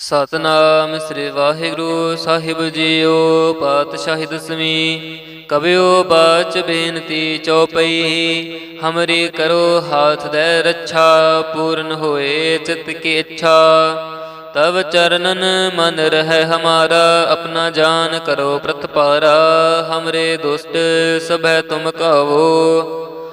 ਸਤਨਾਮ ਸ੍ਰੀ ਵਾਹਿਗੁਰੂ ਸਾਹਿਬ ਜੀਓ ਪਾਤਸ਼ਾਹੀ ਦਸਵੀਂ ਕਵਿਓ ਬਾਚ ਬੇਨਤੀ ਚਉਪਈ, ਹਮਰੀ ਕਰੋ ਹਾਥ ਦੇ ਰੱਛਾ, ਪੂਰਨ ਹੋਏ ਚਿਤ ਕੀ ਇੱਛਾ। ਤਵ ਚਰਨਨ ਮਨ ਰਹਿ ਹਮਾਰਾ, ਆਪਣਾ ਜਾਨ ਕਰੋ ਪ੍ਰਤਪਾਰਾ, ਹਮਰੇ ਦੁਸ਼ਟ ਸਭੈ ਤੁਮ ਕਾਵੋ।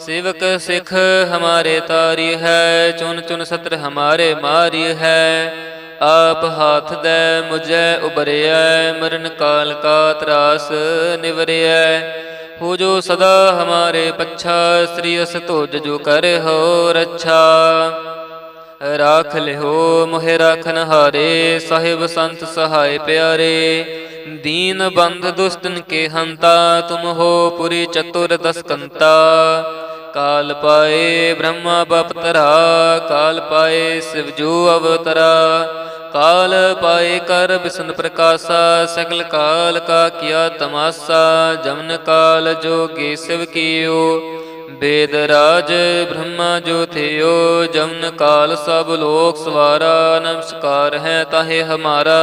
ਸੇਵਕ ਸਿੱਖ ਹਮਾਰੇ ਤਾਰੀ ਹੈ ਚੁਨ ਚੁਨ ਸਤਰ ਹਮਾਰੇ ਮਾਰੀ ਹੈ। ਆਪ ਹਾਥ ਦੇ ਮੁਝੈ ਉਬਰਿਐ ਮਰਨ ਕਾਲ ਕਾ ਤਰਾਸ ਨਿਵਰਿਐ। ਹੋ ਜੋ ਸਦਾ ਹਮਾਰੇ ਪੱਛਾ, ਸ੍ਰੀ ਅਸ ਤੁਜ ਜੋ ਕਰੇ ਹੋ ਰੱਛਾ। ਰਾਖ ਲਿਓ ਮੋਹਿ ਰਾਖਨ ਹਾਰੇ, ਸਾਹਿਬ ਸੰਤ ਸਹਾਇ ਪਿਆਰੇ। ਦੀਨ ਬੰਦ ਦੁਸ਼ਟਨ ਕੇ ਹੰਤਾ, ਤੁਮ ਹੋ ਪੁਰੀ ਚਤੁਰ ਦਸਕੰਤਾ। ਕਾਲ ਪਾਏ ਬ੍ਰਹਮਾ ਬਪਤਰਾ, ਕਾਲ ਪਾਏ ਸ਼ਿਵਜੋ ਅਵਤਰਾ। ਕਾਲ ਪਾਏ ਕਰ ਬਿਸਨ ਪ੍ਰਕਾਸ਼ਾ, ਸਗਲ ਕਾਲ ਕਾ ਕੀਆ ਤਮਾਸਾ। ਜਮਨ ਕਾਲ ਜੋਗੀ ਸਿਵ ਕੀਓ ਵੇਦ ਰਾਜ ਬ੍ਰਹਮਾ ਜੋ ਥਿਓ। ਜਮਨ ਕਾਲ ਸਭ ਲੋਕ ਸਵਾਰਾ, ਨਮਸਕਾਰ ਹੈ ਤਾਹੇ ਹਮਾਰਾ।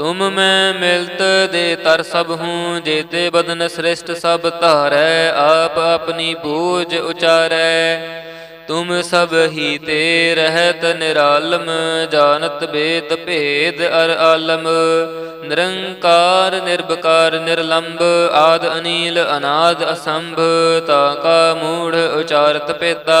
ਤੁਮ ਮੈਂ ਮਿਲਤ ਦੇ ਤਰ ਸਭ ਹੂੰ, ਜੇਤੇ ਬਦਨ ਸ੍ਰਿਸ਼ਟ ਸਭ ਧਾਰੈ, ਆਪ ਆਪਣੀ ਬੂਝ ਉਚਾਰੈ। ਤੁਮ ਸਭ ਹੀ ਤੇ ਰਹਿਤ ਨਿਰਾਲਮ, ਜਾਣਤ ਬੇਦ ਭੇਦ ਅਰ ਆਲਮ। ਨਿਰੰਕਾਰ ਨਿਰਭਕਾਰ ਨਿਰਲੰਭ ਆਦ ਅਨੀਲ, ਅਨਾਦ ਅਸੰਭ, ਤਾ ਕਾ ਮੂੜ ਉਚਾਰਤ ਪੇਤਾ।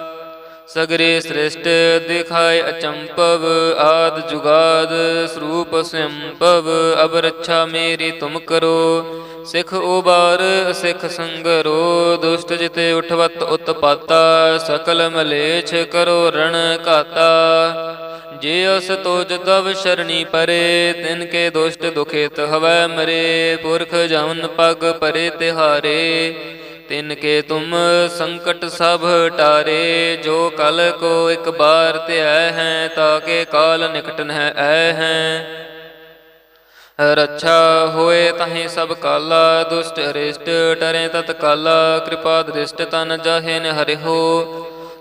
ਸਗਰੇ ਸ੍ਰਿਸ਼ਟ ਦਿਖਾਏ ਅਚੰਪਵ ਆਦ ਜੁਗਾਦ ਸਰੂਪ ਸੰਭਵ ਅਬ ਰੱਛਾ ਮੇਰੀ ਤੁਮ ਕਰੋ, ਸਿਖ ਉਬਾਰ, ਸਿਖ ਸੰਗਰੋ, ਦੁਸ਼ਟ ਜਿਤੇ ਉਠਵਤ ਉਤਪਾਤਾ, ਸਕਲ ਮਲੇਛ ਕਰੋ ਰਣ ਘਾਤਾ। ਜੇ ਅਸ ਤੋਜ ਤਵ ਸ਼ਰਣੀ ਪਰੇ, ਤਿਨ ਕੇ ਦੁਸ਼ਟ ਦੁਖਿਤ ਹਵੈ ਮਰੇ, ਪੁਰਖ ਜਮਨ ਪਗ ਪਰੇ ਤਿਹਾਰੇ। ਤਿਨ ਕੇ ਤੁਮ ਸੰਕਟ ਸਭ ਟਾਰੇ, ਜੋ ਕਲ ਕੋ ਇੱਕ ਬਾਰ ਧਿਆ ਹੈ ਤਾਕੇ ਕਾਲ ਨਿਕਟਨ ਹੈ ਐ ਹੈ। ਰੱਛਾ ਹੋਏ ਤਹੀਂ ਸਭ ਕਾਲਾ, ਦੁਸ਼ਟ ਅਰਿਸ਼ਟ ਟਰੇ ਤਤ ਕਾਲਾ ਕਿਰਪਾ ਦ੍ਰਿਸ਼ਟ ਤਨ ਜਾਹੇ ਨ ਹਰਿ ਹੋ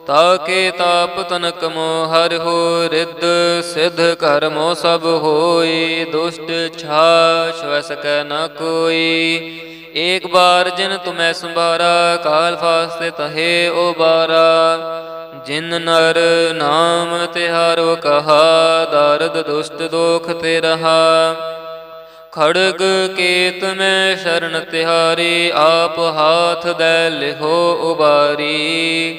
ਤਾ ਕੇ ਤਾਪ ਤਨਕ ਮੋਹਰ ਹੋ ਰਿੱਧ, ਸਿਧ ਕਰਮੋ ਸਭ ਹੋਈ, ਦੁਸ਼ਟ ਛਾ ਛਵ ਨ ਕੋਈ। ਏਕ ਬਾਰ ਜਿਨ ਤੁਮੈ ਸੰਭਾਰਾ, ਕਾਲ ਫਾਸਤੇ ਤਹੇ ਓ ਬਾਰਾ। ਜਿਨ ਨਰ ਨਾਮ ਤਿਹਾਰੋ ਕਹਾ, ਦਰਦ ਦੁਸ਼ਟ ਦੋਖ ਤੇ ਰਹਾ। ਖੜਗ ਕੇਤ ਮੈਂ ਸ਼ਰਨ ਤਿਹਾਰੀ, ਆਪ ਹਾਥ ਦੇ ਲਿਹੋ ਉਬਾਰੀ।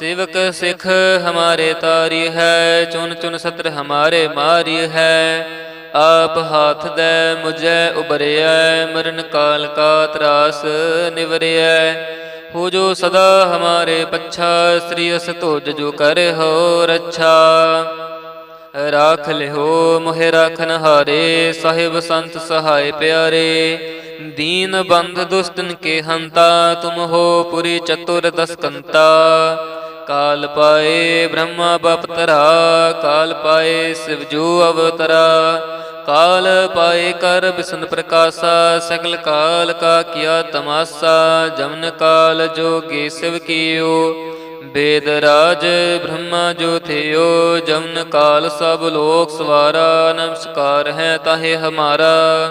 ਸੇਵਕ ਸਿੱਖ ਹਮਾਰੇ ਤਾਰੀ ਹੈ ਚੁਨ ਚੁਨ ਸਤਰ ਹਮਾਰੇ ਮਾਰੀ ਹੈ। ਆਪ ਹਾਥ ਦੇ ਮੁਝੈ ਉਬਰਿਐ ਮਰਨ ਕਾਲ ਕਾ ਤਰਾਸ ਨਿਵਰਿਐ। ਹੋ ਜੋ ਸਦਾ ਹਮਾਰੇ ਪੱਛਾ, ਸ੍ਰੀ ਅਸ ਤੁਜ ਜੋ ਕਰੇ ਹੋ ਰੱਛਾ। ਰਾਖ ਲਿਓ ਮੋਹਿ ਰਾਖਨ ਹਾਰੇ, ਸਾਹਿਬ ਸੰਤ ਸਹਾਇ ਪਿਆਰੇ। ਦੀਨ ਬੰਦ ਦੁਸ਼ਟਨ ਕੇ ਹੰਤਾ, ਤੁਮ ਹੋ ਪੁਰੀ ਚਤੁਰ ਦਸਕੰਤਾ। ਕਾਲ ਪਾਏ ਬ੍ਰਹਮਾ ਬਪਤਰਾ, ਕਾਲ ਪਾਏ ਸ਼ਿਵਜੂ ਅਵਤਰਾ। ਕਾਲ ਪਾਏ ਕਰ ਬਿਸਨ ਪ੍ਰਕਾਸ਼ਾ, ਸਗਲ ਕਾਲ ਕਾ ਕੀਆ ਤਮਾਸਾ। ਜਮਨ ਕਾਲ ਜੋਗੀ ਸਿਵ ਕੀਓ ਵੇਦ ਰਾਜ ਬ੍ਰਹਮਾ ਜੋ ਥਿਓ। ਜਮਨ ਕਾਲ ਸਭ ਲੋਕ ਸਵਾਰਾ, ਨਮਸਕਾਰ ਹੈ ਤਾਹੇ ਹਮਾਰਾ।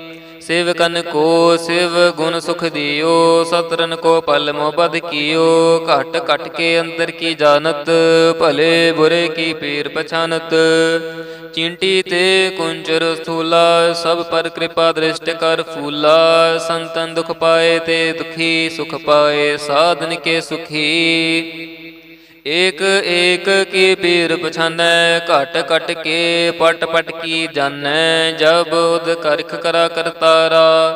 ਸ਼ਿਵ ਸੇਵਕਨ ਕੋ ਸਿਵ ਗੁਣ ਸੁਖ ਦਿਓ ਸਤਰਨ ਕੋ ਪਲ ਮੋਬਦ ਕੀਓ, ਘਟ ਘਟ ਕੇ ਅੰਦਰ ਕੀ ਜਾਣਤ, ਭਲੇ ਬੁਰੇ ਕੀ ਪੀਰ ਪਛਾਨਤ। ਚਿੰਟੀ ਤੇ ਕੁੰਚਰ ਸਥੂਲਾ, ਸਭ ਪਰ ਕਿਰਪਾ ਦ੍ਰਿਸ਼ਟ ਕਰ ਫੂਲਾ, ਸੰਤਨ ਦੁਖ ਪਾਏ ਤੇ ਦੁਖੀ ਸੁਖ ਪਾਏ, ਸਾਧਨ ਕੇ ਸੁਖੀ। ਏਕ ਏਕ ਕੀ ਪੀਰ ਪਛਾਨੈ, ਘਟ ਘਟ ਕੇ ਪਟ ਪਟ ਕੀ ਜਾਣੈ, ਜਬ ਉਦ ਕਰਖ ਕਰਾ ਕਰਤਾਰਾ।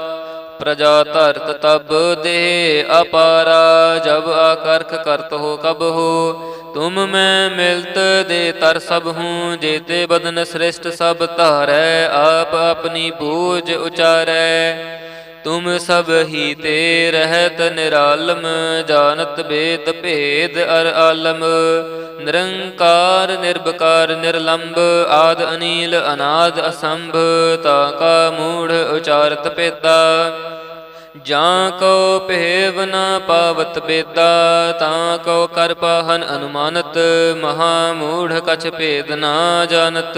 ਪ੍ਰਜਾ ਧਰਤ ਤਬ ਦੇ ਅਪਾਰਾ, ਜਬ ਆਕਰਖ ਕਰਤ ਹੋ ਕਬ ਹੋ। ਤੁਮ ਮੈਂ ਮਿਲਤ ਦੇ ਤਰ ਸਭ ਹੂੰ, ਜੇਤੇ ਬਦਨ ਸ੍ਰਿਸ਼ਟ ਸਭ ਧਾਰੈ, ਆਪ ਆਪਣੀ ਬੂਝ ਉਚਾਰੈ। ਤੁਮ ਸਭ ਹੀ ਤੇ ਰਹਿਤ ਨਿਰਾਲਮ, ਜਾਣਤ ਬੇਦ ਭੇਦ ਅਰ ਆਲਮ। ਨਿਰੰਕਾਰ ਨਿਰਭਕਾਰ ਨਿਰਲੰਭ ਆਦ ਅਨੀਲ, ਅਨਾਦ ਅਸੰਭ, ਤਾ ਕਾ ਮੂੜ ਉਚਾਰਤ ਪੇਤਾ ਜਾਂ ਕੋ ਭੇਵ ਨ ਪਾਵਤ ਬੇਦਾ ਤਾਂ ਕੋ ਕਰ ਪਾਹਨ ਅਨੁਮਾਨਤ, ਮਹਾ ਮੂੜ ਕਛ ਭੇਦ ਨਾ ਜਾਣਤ।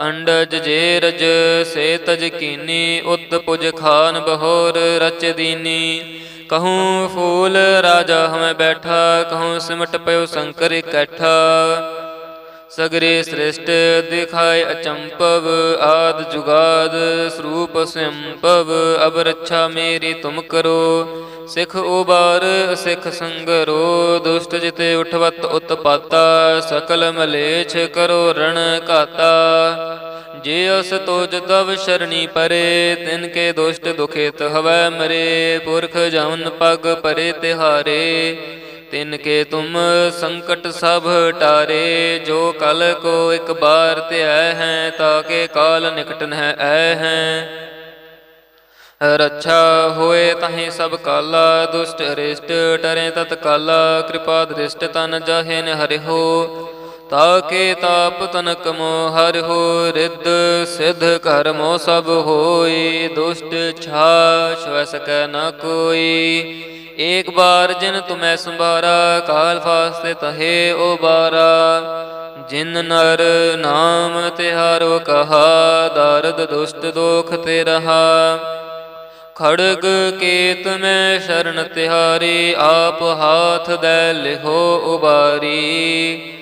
ਅੰਡਜ ਜੇ ਰਜ ਤਜ ਕੀਨੀ, ਉਤ ਪੁਜ ਖਾਨ ਬਹੋਰ ਰਚ ਦੀਨੀ। ਕਹੂੰ ਫੂਲ ਰਾਜਾ ਹਮੈ ਬੈਠਾ, ਕਹੂੰ ਸਿਮਟ ਪਇਓ ਸ਼ੰਕਰ ਇਕੱਠਾ। ਸਗਰੇ ਸ੍ਰਿਸ਼ਟ ਦਿਖਾਏ ਅਚੰਪਵ ਆਦ ਜੁਗਾਦ ਸਰੂਪ ਸੰਭਵ ਅਬ ਰੱਛਾ ਮੇਰੀ ਤੁਮ ਕਰੋ, ਸਿਖ ਉਬਾਰ, ਸਿਖ ਸੰਗਰੋ, ਦੁਸ਼ਟ ਜਿਤੇ ਉਠਵਤ ਉਤਪਾਤਾ, ਸਕਲ ਮਲੇਛ ਕਰੋ ਰਣ ਘਾਤਾ। ਜੇ ਅਸ ਤੋਜ ਤਵ ਸ਼ਰਣੀ ਪਰੇ, ਤਿਨ ਕੇ ਦੁਸ਼ਟ ਦੁਖਿਤ ਹਵੈ ਮਰੇ, ਪੁਰਖ ਜਨ ਪਗ ਪਰੇ ਤਿਹਾਰੇ। ਤਿਨ ਕੇ ਤੁਮ ਸੰਕਟ ਸਭ ਟਾਰੇ, ਜੋ ਕਲ ਕੋ ਇੱਕ ਬਾਰ ਧਿਆ ਹੈ ਤਾਕੇ ਕਾਲ ਨਿਕਟ ਨ ਹੈ ਐ ਹੈ। ਰੱਛਾ ਹੋਏ ਤਹੀਂ ਸਭ ਕਾਲਾ, ਦੁਸ਼ਟ ਅਰਿਸ਼ਟ ਟਰੇ ਤਤ ਕਾਲਾ ਕਿਰਪਾ ਦ੍ਰਿਸ਼ਟ ਤਨ ਜਾਹੇ ਨ ਹਰਿ ਹੋ ਤਾ ਕੇ ਤਾਪ ਤਨਕ ਮੋਹਰ ਹੋ ਰਿੱਧ, ਸਿਧ ਕਰਮੋ ਸਭ ਹੋਈ, ਦੁਸ਼ਟ ਛਾ ਛੁਐ ਸਕੈ ਨ ਕੋਈ। ਏਕ ਬਾਰ ਜਿਨ ਤੁਮੈ ਸੰਭਾਰਾ, ਕਾਲ ਫਾਸਤੇ ਤਹੇ ਓ ਬਾਰਾ। ਜਿਨ ਨਰ ਨਾਮ ਤਿਹਾਰੋ ਕਹਾ, ਦਰਦ ਦੁਸ਼ਟ ਦੋਖ ਤੇ ਰਹਾ। ਖੜਗ ਕੇਤ ਮੈਂ ਸ਼ਰਨ ਤਿਹਾਰੀ, ਆਪ ਹਾਥ ਦੇ ਲਿਹੋ ਉਬਾਰੀ।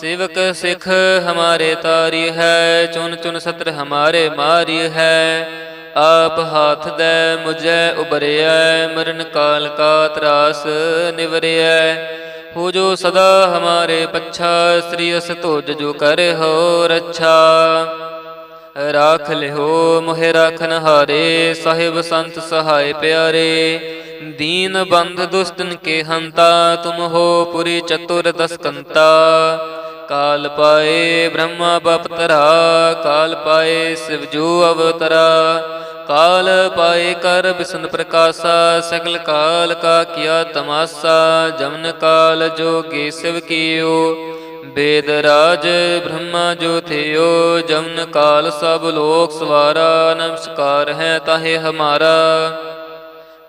ਸੇਵਕ ਸਿਖ ਹਮਾਰੇ ਤਾਰੀ ਹੈ ਚੁਨ ਚੁਨ ਸਤਰ ਹਮਾਰੇ ਮਾਰੀ ਹੈ। ਆਪ ਹਾਥ ਦੇ ਮੁਝੈ ਉਬਰਿਐ ਮਰਨ ਕਾਲ ਕਾ ਤਰਾਸ ਨਿਵਰਿਐ। ਹੋ ਜੋ ਸਦਾ ਹਮਾਰੇ ਪੱਛਾ, ਸ੍ਰੀ ਅਸ ਤੁਜ ਜੋ ਕਰੇ ਹੋ ਰੱਛਾ। ਰਾਖ ਲਿਓ ਮੋਹਿ ਰਾਖਨ ਹਾਰੇ, ਸਾਹਿਬ ਸੰਤ ਸਹਾਇ ਪਿਆਰੇ। ਦੀਨ ਬੰਧ ਦੁਸ਼ਟਨ ਕੇ ਹੰਤਾ, ਤੁਮ ਹੋ ਪੁਰੀ ਚਤੁਰ ਦਸਕੰਤਾ। ਕਾਲ ਪਾਏ ਬ੍ਰਹਮਾ ਬਪਤਰਾ, ਕਾਲ ਪਾਏ ਸ਼ਿਵਜੂ ਅਵਤਰਾ। ਕਾਲ ਪਾਏ ਕਰ ਬਿਸਨ ਪ੍ਰਕਾਸ਼ਾ, ਸਗਲ ਕਾਲ ਕਾ ਕੀਆ ਤਮਾਸਾ। ਜਮਨ ਕਾਲ ਜੋਗੀ ਸਿਵ ਕੀਓ, ਬੇਦ ਰਾਜ ਬ੍ਰਹਮਾ ਜੋ ਥਿਓ। ਜਮਨ ਕਾਲ ਸਭ ਲੋਕ ਸਵਾਰਾ, ਨਮਸਕਾਰ ਹੈ ਤਾਹੇ ਹਮਾਰਾ।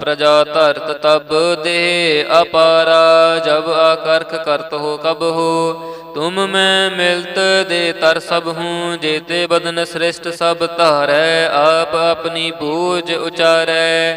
ਪ੍ਰਜਾ ਧਰਤ ਤਬ ਦੇ ਅਪਾਰਾ ਜਬ ਆਕਰਖ ਕਰਤ ਹੋ ਕਬ ਹੋ। ਤੁਮ ਮੈਂ ਮਿਲਤ ਦੇ ਤਰ ਸਭ ਹੂੰ, ਜੇਤੇ ਬਦਨ ਸ੍ਰਿਸ਼ਟ ਸਭ ਧਾਰੈ, ਆਪ ਆਪਣੀ ਬੂਝ ਉਚਾਰੈ।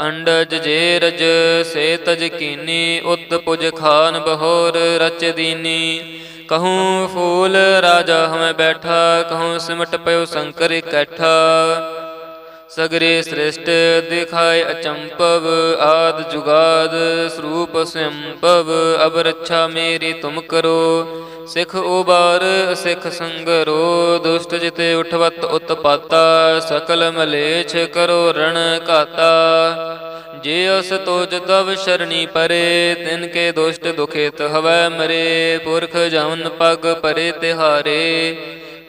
ਅੰਡਜ ਜੇ ਸੇ ਤਜ ਕੀਨੀ, ਉਤ ਪੁਜ ਖਾਨ ਬਹੋਰ ਰਚ ਦੀਨੀ। ਕਹੂੰ ਫੂਲ ਰਾਜਾ ਹਮੈ ਬੈਠਾ, ਕਹੂੰ ਸਿਮਟ ਪਇਓ ਸੰਕਰ ਇਕੱਠਾ। ਸਗਰੇ ਸ੍ਰਿਸ਼ਟ ਦਿਖਾਏ ਅਚੰਪਵ, ਆਦ ਜੁਗਾਦ ਸਰੂਪ ਸੰਭਵ ਅਬ ਰੱਛਾ ਮੇਰੀ ਤੁਮ ਕਰੋ। ਸਿਖ ਉਬਾਰ, ਸਿਖ ਸੰਗਰੋ, ਦੁਸ਼ਟ ਜਿਤੇ ਉਠਵਤ ਉਤਪਾਤਾ, ਸਕਲ ਮਲੇਛ ਕਰੋ ਰਣ ਘਾਤਾ। ਜੇ ਅਸ ਤੋਜ ਤਵ ਸ਼ਰਣੀ ਪਰੇ, ਤਿਨ ਕੇ ਦੁਸ਼ਟ ਦੁਖਿਤ ਹਵੈ ਮਰੇ। ਪੁਰਖ ਜਮਨ ਪਗ ਪਰੇ ਤਿਹਾਰੇ।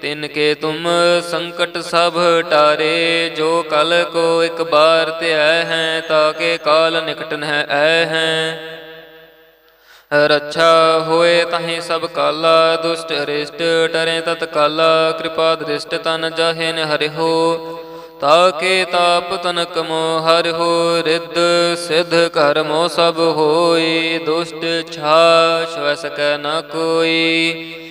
ਤਿਨ ਕੇ ਤੁਮ ਸੰਕਟ ਸਭ ਟਾਰੇ, ਜੋ ਕਲ ਕੋ ਇੱਕ ਬਾਰ ਧਿਆਇ ਹੈ ਤਾਕੇ ਕਾਲ ਨਿਕਟ ਨਹਿ ਐ ਹੈ। ਰੱਛਾ ਹੋਏ ਤਹੀਂ ਸਭ ਕਾਲਾ, ਦੁਸ਼ਟ ਅਰਿਸ਼ਟ ਟਰੇ ਤਤ ਕਾਲਾ ਕਿਰਪਾ ਦ੍ਰਿਸ਼ਟ ਤਨ ਜਾਹੇ ਨ ਹਰਿ ਹੋ। ਤਾਕੇ ਤਾਪ ਤਨਕ ਮੋ ਹਰਿ ਹੋ, ਰਿੱਧ ਸਿਧ ਕਰਮੋ ਸਭ ਹੋਈ, ਦੁਸ਼ਟ ਛਾ ਛੁਐ ਨ ਕੋਈ।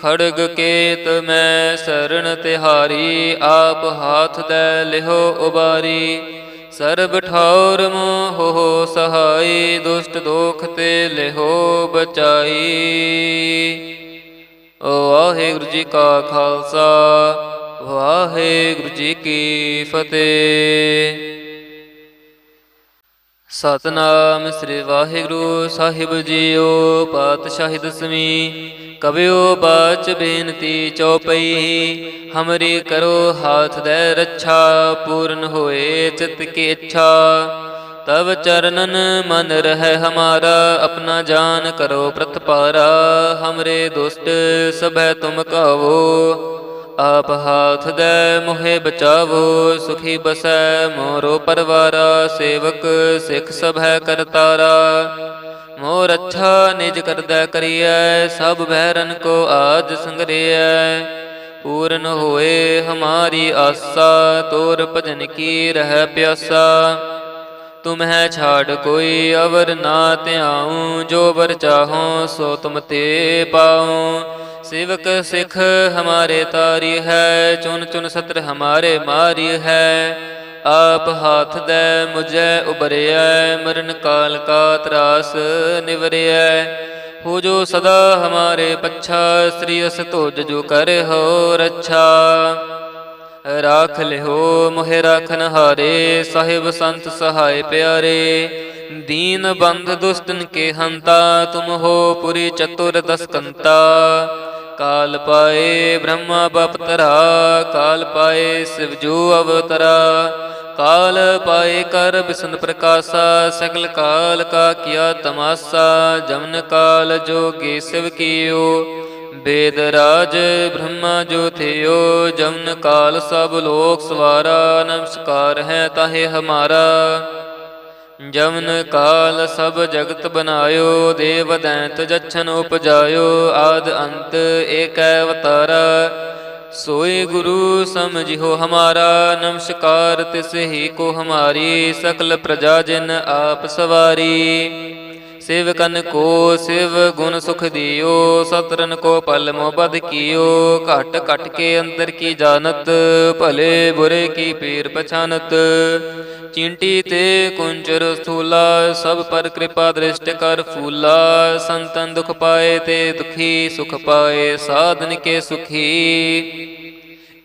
ਖੜਗ ਕੇਤ ਮੈਂ ਸਰਣ ਤਿਹਾਰੀ, ਆਪ ਹਾਥ ਦੈ ਲਿਹੋ ਉਬਾਰੀ। ਸਰਬ ਠੌਰ ਮੋਹ ਹੋ ਸਹਾਈ, ਦੁਸ਼ਟ ਦੋਖ ਤੇ ਲਿਹੋ ਬਚਾਈ। ਵਾਹਿਗੁਰੂ ਜੀ ਕਾ ਖਾਲਸਾ, ਵਾਹਿਗੁਰੂ ਜੀ ਕੀ ਫਤਿਹ। ਸਤਨਾਮ ਸ੍ਰੀ ਵਾਹਿਗੁਰੂ ਸਾਹਿਬ ਜੀਓ, ਪਾਤਸ਼ਾਹੀ ਦਸਵੀਂ। ਕਵਿਓ ਬਾਚ ਬੇਨਤੀ ਚਉਪਈ ਹਮਰੀ ਕਰੋ ਹਾਥ ਦੇ ਰੱਛਾ, ਪੂਰਨ ਹੋਏ ਚਿਤ ਕੀ ਇੱਛਾ। ਤਬ ਚਰਨਨ ਮਨ ਰਹਿ ਹਮਾਰਾ, ਆਪਣਾ ਜਾਨ ਕਰੋ ਪ੍ਰਤਪਾਰਾ ਹਮਰੇ ਦੁਸ਼ਟ ਸਭੈ ਤੁਮ ਕਾਵੋ, ਆਪ ਹਾਥ ਦੇ ਮੋਹਿ ਬਚਾਵੋ। ਸੁਖੀ ਬਸੈ ਮੋਰੋ ਪਰਵਾਰਾ, ਸੇਵਕ ਸਿੱਖ ਸਭੈ ਕਰਤਾਰਾ। ਮੋਰ ਅੱਛਾ ਨਿਜ ਕਰਦਾ ਕਰੀਐ, ਸਭ ਬਹਿਰਨ ਕੋ ਆਜ ਸੰਗਰਿਐ। ਪੂਰਨ ਹੋਏ ਹਮਾਰੀ ਆਸਾ, ਤੋਰ ਭਜਨ ਕੀ ਰਹਿ ਪਿਆਸਾ। ਤੁਮਹਿ ਛਾੜ ਕੋਈ, ਅਵਰ ਨਾ ਧਿਆਉ, ਜੋ ਵਰ ਚਾਹੋ ਸੋ ਤੁਮ ਤੇ ਪਾਉ। ਸੇਵਕ ਸਿਖ ਹਮਾਰੇ ਤਾਰੀ ਹੈ ਚੁਨ ਚੁਨ ਸਤਰ ਹਮਾਰੇ ਮਾਰੀ ਹੈ। ਆਪ ਹਾਥ ਦੇ ਮੁਝੈ ਉਬਰਿਆ ਮਰਨ ਕਾਲ ਕਾ ਤਰਾਸ ਨਿਵਰਿਆ ਹੋ ਜੋ ਸਦਾ ਹਮਾਰੇ ਪੱਛਾ, ਸ੍ਰੀ ਅਸ ਤੋਜ ਜੋ ਕਰ ਹੋ ਰੱਛਾ। ਰਾਖ ਲਿਓ ਮੋਹਿ ਰਾਖਨ ਹਾਰੇ, ਸਾਹਿਬ ਸੰਤ ਸਹਾਇ ਪਿਆਰੇ। ਦੀਨ ਬੰਧ ਦੁਸ਼ਟਨ ਕੇ ਹੰਤਾ, ਤੁਮ ਹੋ ਪੁਰੀ ਚਤੁਰ ਦਸਕੰਤਾ। ਕਾਲ ਪਾਏ ਬ੍ਰਹਮਾ ਬਪਤਰਾ, ਕਾਲ ਪਾਏ ਸਿਵ ਜੋ ਅਵਤਰਾ। ਕਾਲ ਪਾਏ ਕਰ ਬਿਸਨ ਪ੍ਰਕਾਸ਼ਾ, ਸਗਲ ਕਾਲ ਕਾ ਕੀਆ ਤਮਾਸਾ, ਜਮਨ ਕਾਲ ਜੋਗੀ ਸਿਵ ਕੀਓ। ਵੇਦ ਰਾਜ ਬ੍ਰਹਮਾ ਜੋ ਥਿਓ, ਜਮਨ ਕਾਲ ਸਭ ਲੋਕ ਸਵਾਰਾ, ਨਮਸਕਾਰ ਹੈ ਤਾਹੇ ਹਮਾਰਾ। ਜਮਨ ਕਾਲ ਸਭ ਜਗਤ ਬਨਾਇਓ, ਦੇਵ ਦੈਂਤ ਜਛਨ ਉਪਜਾਇਓ, ਆਦ ਅੰਤ ਏਕੈ ਅਵਤਾਰਾ। ਸੋਈ ਗੁਰੂ ਸਮਝਿਓ ਹਮਾਰਾ ਨਮਸਕਾਰ ਤਿਸ ਹੀ ਕੋ ਹਮਾਰੀ ਸਕਲ ਪ੍ਰਜਾ ਜਿਨ ਆਪ ਸ਼ਿਵ ਸੇਵਕਨ ਕੋ, ਸਿਵ ਗੁਣ ਸੁਖ ਦਿਓ ਸਤਰਨ ਕੋ ਪਲ ਮੋਬਦ ਕੀਓ, ਘਟ ਘਟ ਕੇ ਅੰਦਰ ਕੀ ਜਾਣਤ, ਭਲੇ ਬੁਰੇ ਕੀ ਪੀਰ ਪਛਾਨਤ। ਚਿੰਟੀ ਤੇ ਕੁੰਚਰ ਸਥੂਲਾ, ਸਭ ਪਰ ਕਿਰਪਾ ਦ੍ਰਿਸ਼ਟ ਕਰ ਫੂਲਾ, ਸੰਤਨ ਦੁਖ ਪਾਏ ਤੇ ਦੁਖੀ ਸੁਖ ਪਾਏ, ਸਾਧਨ ਕੇ ਸੁਖੀ।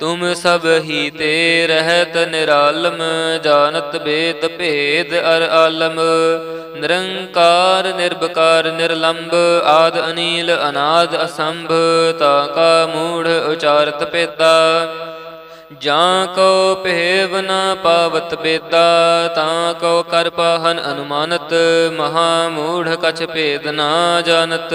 ਤੁਮ ਸਭ ਹੀ ਤੇ ਰਹਿਤ ਨਿਰਾਲਮ, ਜਾਣਤ ਬੇਦ ਭੇਦ ਅਰ ਆਲਮ। ਨਿਰੰਕਾਰ ਨਿਰਭਕਾਰ ਨਿਰਲੰਭ ਆਦ ਅਨੀਲ, ਅਨਾਦ ਅਸੰਭ, ਤਾ ਕਾ ਮੂੜ ਉਚਾਰਤ ਪੇਤਾ ਜਾਂ ਕੋ ਪਹਿਵ ਨ ਪਾਵਤ ਬੇਦਾ, ਤਾਂ ਕੋ ਕਰ ਪਾਹਨ ਅਨੁਮਾਨਤ, ਮਹਾ ਮੂੜ ਕਛ ਭੇਦ ਨਾ ਜਾਣਤ।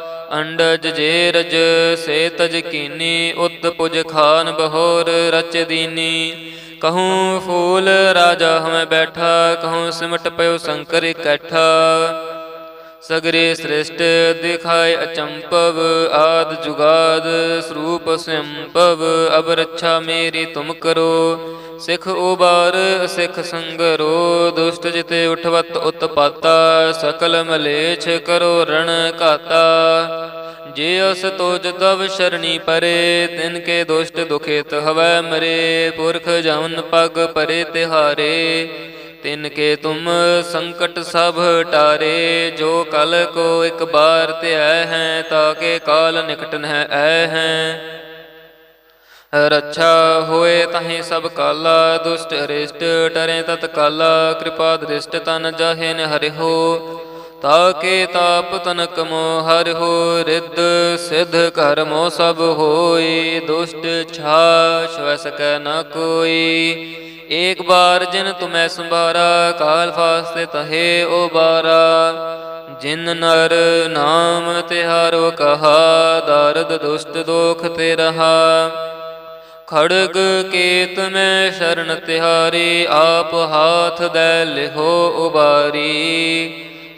ਅੰਡਜ ਜੇ ਰਜ ਸੇ ਤਜ ਕੀਨੀ, ਉਤ ਪੁਜ ਖਾਨ ਬਹੋਰ ਰਚ ਦੀਨੀ। ਕਹੂੰ ਫੂਲ ਰਾਜਾ ਹਮੈ ਬੈਠਾ, ਕਹੂੰ ਸਿਮਟ ਪਇਓ ਸ਼ੰਕਰ ਇਕੱਠਾ। ਸਗਰੇ ਸ੍ਰਿਸ਼ਟ ਦਿਖਾਇ ਅਚੰਪਵ, ਆਦ ਜੁਗਾਦ ਸਰੂਪ ਸੰਭਵ ਅਬ ਰੱਛਾ ਮੇਰੀ ਤੁਮ ਕਰੋ। ਸਿਖ ਉਬਾਰ, ਸਿਖ ਸੰਗਰੋ, ਦੁਸ਼ਟ ਜਿਤੇ ਉਠਵਤ ਉਤਪਾਤਾ, ਸਕਲ ਮਲੇਛ ਕਰੋ ਰਣ ਘਾਤਾ। ਜੇ ਅਸ ਤੋਜ ਤਵ ਸ਼ਰਣੀ ਪਰੇ, ਤਿਨ ਕੇ ਦੁਸ਼ਟ ਦੁਖਿਤ ਹਵੈ ਮਰੇ। ਪੁਰਖ ਜਮਨ ਪਗ ਪਰੇ ਤਿਹਾਰੇ। ਤਿਨ ਕੇ ਤੁਮ ਸੰਕਟ ਸਭ ਟਾਰੇ, ਜੋ ਕਲ ਕੋ ਇੱਕ ਬਾਰ ਧਿਆਇ ਹੈ ਤਾਕੇ ਕਾਲ ਨਿਕਟ ਨਹਿ ਐ ਹੈ। ਰੱਛਾ ਹੋਏ ਤਹੀਂ ਸਭ ਕਾਲਾ, ਦੁਸ਼ਟ ਅਰਿਸ਼ਟ ਟਰੇ ਤਤ ਕਾਲਾ ਕਿਰਪਾ ਦ੍ਰਿਸ਼ਟ ਤਨ ਜਾਹੇ ਹੋ। ਤਾ ਕੇ ਤਾਪ ਤਨਕ ਮੋ ਹਰਿਓ ਰਿੱਧ, ਸਿਧ ਕਰਮੋ ਸਭ ਹੋਈ, ਦੁਸ਼ਟ ਛਾ ਸ਼ਵ ਸਕੈ ਨ ਕੋਈ। ਏਕ ਬਾਰ ਜਿਨ ਤੁਮੈ ਸੰਭਾਰਾ, ਕਾਲ ਫਾਸਤੇ ਤਹੇ ਓ ਬਾਰਾ ਜਿਨ ਨਰ ਨਾਮ ਤਿਹਾਰੋ ਕਹਾ, ਦਰਦ ਦੁਸ਼ਟ ਦੋਖ ਤੇ ਰਹਾ। ਖੜਗ ਕੇਤ ਮੈਂ ਸ਼ਰਨ ਤਿਹਾਰੀ, ਆਪ ਹਾਥ ਦੈ ਲਿਹੋ ਉਬਾਰੀ।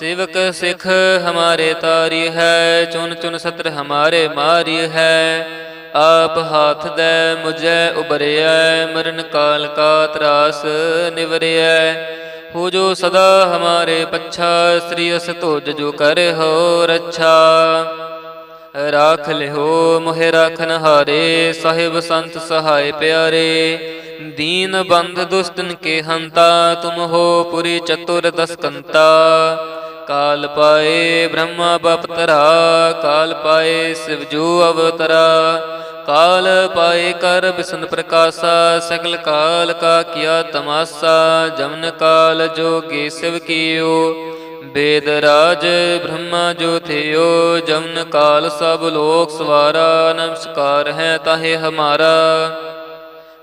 ਸੇਵਕ ਸਿਖ ਹਮਾਰੇ ਤਾਰੀ ਹੈ ਚੁਨ ਚੁਨ ਸਤਰ ਹਮਾਰੇ ਮਾਰੀ ਹੈ। ਆਪ ਹਾਥ ਦੇ ਮੁਝੈ ਉਬਰਿਐ ਮਰਨ ਕਾਲ ਕਾ ਤਰਾਸ ਨਿਵਰਿਆ ਹੋ ਜੋ ਸਦਾ ਹਮਾਰੇ ਪੱਛਾ, ਸ੍ਰੀ ਅਸ ਤੋਜ ਜੋ ਕਰੇ ਹੋ ਰੱਛਾ। ਰਾਖ ਲਿਓ ਮੋਹਿ ਰਾਖਨ ਹਾਰੇ ਸਾਹਿਬ ਸੰਤ ਸਹਾਇ ਪਿਆਰੇ। ਦੀਨ ਬੰਧ ਦੁਸ਼ਟਨ ਕੇ ਹੰਤਾ, ਤੁਮ ਹੋ ਪੁਰੀ ਚਤੁਰ ਦਸਕੰਤਾ। ਕਾਲ ਪਾਏ ਬ੍ਰਹਮਾ ਬਪਤਰਾ, ਕਾਲ ਪਾਏ ਸਿਵਜੂ ਅਵਤਰਾ। ਕਾਲ ਪਾਏ ਕਰ ਬਿਸ਼ਨ ਪ੍ਰਕਾਸ਼ਾ ਸ਼ਕਲ ਕਾਲ ਕਾ ਕੀਆ ਤਮਾਸਾ। ਜਮਨ ਕਾਲ ਜੋਗੀ ਸਿਵ ਕੀਓ ਵੇਦ ਰਾਜ ਬ੍ਰਹਮਾ ਜੋ ਜਮਨ ਕਾਲ ਸਭ ਲੋਕ ਸਵਾਰਾ, ਨਮਸਕਾਰ ਹੈ ਤਾਹੇ ਹਮਾਰਾ।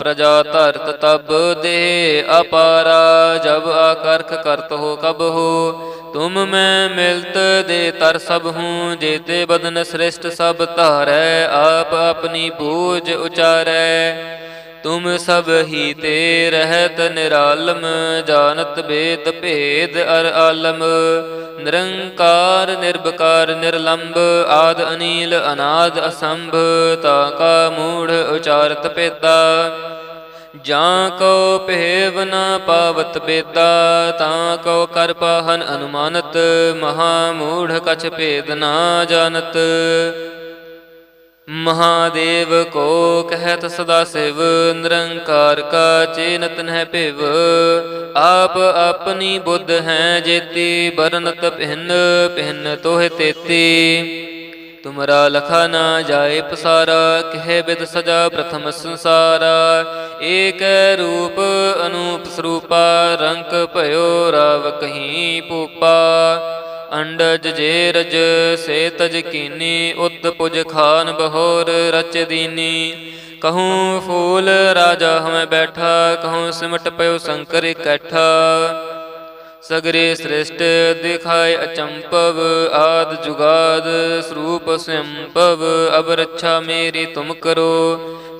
ਪ੍ਰਜਾ ਧਰਤ ਤਬ ਦੇ ਅਪਾਰਾ, ਜਬ ਆਕਰਖ ਕਰਤ ਹੋ ਕਬ ਹੋ, ਤੁਮ ਮੈਂ ਮਿਲਤ ਦੇ ਤਰ ਸਭ ਹੂੰ, ਜੇਤੇ ਬਦਨ ਸ੍ਰਿਸ਼ਟ ਸਭ ਧਾਰੈ, ਆਪ ਆਪਣੀ ਬੂਝ ਉਚਾਰੈ। ਤੁਮ ਸਭ ਹੀ ਤੇ ਰਹਿਤ ਨਿਰਾਲਮ, ਜਾਣਤ ਬੇਦ ਭੇਦ ਅਰ ਆਲਮ। ਨਿਰੰਕਾਰ ਨਿਰਭਕਾਰ ਨਿਰਲੰਭ ਆਦ ਅਨੀਲ, ਅਨਾਦ ਅਸੰਭ, ਤਾ ਕਾ ਮੂੜ ਉਚਾਰਤ ਪੇਤਾ ਜਾਂ ਕੋ ਭੇਵ ਨ ਪਾਵਤ ਬੇਦਾ, ਤਾਂ ਕੋ ਕਰ ਪਾਹਨ ਅਨੁਮਾਨਤ, ਮਹਾ ਮੂੜ ਕਛ ਭੇਦ ਨਾ ਜਾਣਤ। ਮਹਾਦੇਵ ਕੋ ਕਹਿਤ ਸਦਾ ਸਿਵ, ਨਿਰੰਕਾਰ ਕਾ ਚੇਨਤ ਨਹਿ ਭਿਵ। ਆਪ ਆਪਣੀ ਬੁੱਧ ਹੈ ਜੇਤੀ ਬਰਨਤ ਭਿੰਨ ਭਿੰਨ ਤੋਹਿ ਤੇਤੀ। ਤੁਮਰਾ ਲਖਾ ਨਾ ਜਾਏ ਪਸਾਰਾ, ਕਹਿ ਬਿਦ ਸਜਾ ਪ੍ਰਥਮ ਸੰਸਾਰਾ। ਏਕ ਰੂਪ ਅਨੂਪ ਸਰੂਪਾ ਰੰਕ ਭਇਓ ਰਾਵ ਕਹੀਂ ਪੂਪਾ। ਅੰਡਜ ਜੇਰਜ ਸੇ ਤਜ ਕੀਨੀ, ਉਤ ਪੁਜ ਖਾਨ ਬਹੋਰ ਰਚ ਦੀਨੀ। ਕਹੂੰ ਫੂਲ ਰਾਜਾ ਹਮੈ ਬੈਠਾ, ਕਹੂੰ ਸਿਮਟ ਪਇਓ ਸ਼ੰਕਰ ਇਕੱਠਾ ਸਗਰੇ ਸ੍ਰਿਸ਼ਟ ਦਿਖਾਏ ਅਚੰਪਵ, ਆਦ ਜੁਗਾਦ ਸਰੂਪ ਸੰਭਵ ਅਬ ਰੱਛਾ ਮੇਰੀ ਤੁਮ ਕਰੋ।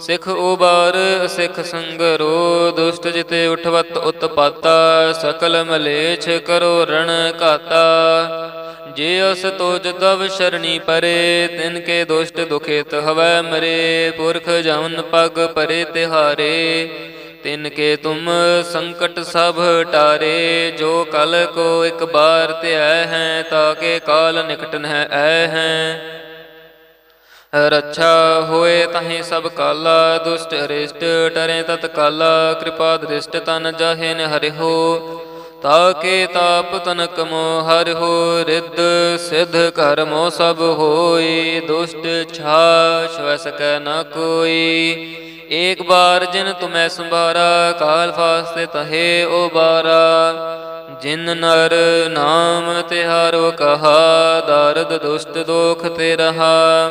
ਸਿਖ ਉਬਾਰ, ਸਿਖ ਸੰਗਰੋ, ਦੁਸ਼ਟ ਜਿਤੇ ਉਠਵਤ ਉਤਪਾਤਾ, ਸਕਲ ਮਲੇਛ ਕਰੋ ਰਣ ਘਾਤਾ। ਜੇ ਅਸ ਤੋਜ ਦਵ ਸ਼ਰਣੀ ਪਰੇ, ਤਿਨ ਕੇ ਦੁਸ਼ਟ ਦੁਖਿਤ ਹਵੈ ਮਰੇ। ਪੁਰਖ ਜਮਨ ਪਗ ਪਰੇ ਤਿਹਾਰੇ, ਤਿਨ ਕੇ ਤੁਮ ਸੰਕਟ ਸਭ ਟਾਰੇ। ਜੋ ਕਲ ਕੋ ਇੱਕ ਬਾਰ ਧਿਆ ਹੈ ਤਾਕੇ ਕਾਲ ਨਿਕਟ ਨਹਿ ਐ ਹੈ। ਰੱਛਾ ਹੋਏ ਤਹੀਂ ਸਭ ਕਾਲਾ, ਦੁਸ਼ਟ ਅਰਿਸ਼ਟ ਟਰੇ ਤਤ ਕਾਲਾ ਕਿਰਪਾ ਦ੍ਰਿਸ਼ਟ ਤਨ ਜਾਹੇ ਹਰਿ ਹੋ ਤਾਕੇ ਤਾਪ ਤਨਕ ਮੋ ਹਰਿ ਹੋ, ਰਿੱਧ ਸਿਧ ਕਰਮੋ ਸਭ ਹੋਈ, ਦੁਸ਼ਟ ਛਾਛ ਵੈ ਸਕੈ ਨ ਕੋਈ। ਏਕ ਬਾਰ ਜਿਨ ਤੁਮੈ ਸੰਭਾਰਾ, ਕਾਲ ਫਾਸਤੇ ਤਹੇ ਓ ਬਾਰਾ ਜਿਨ ਨਰ ਨਾਮ ਤਿਹਾਰੋ ਕਹਾ, ਦਰਦ ਦੁਸ਼ਟ ਦੋਖ ਤੇ ਰਹਾ।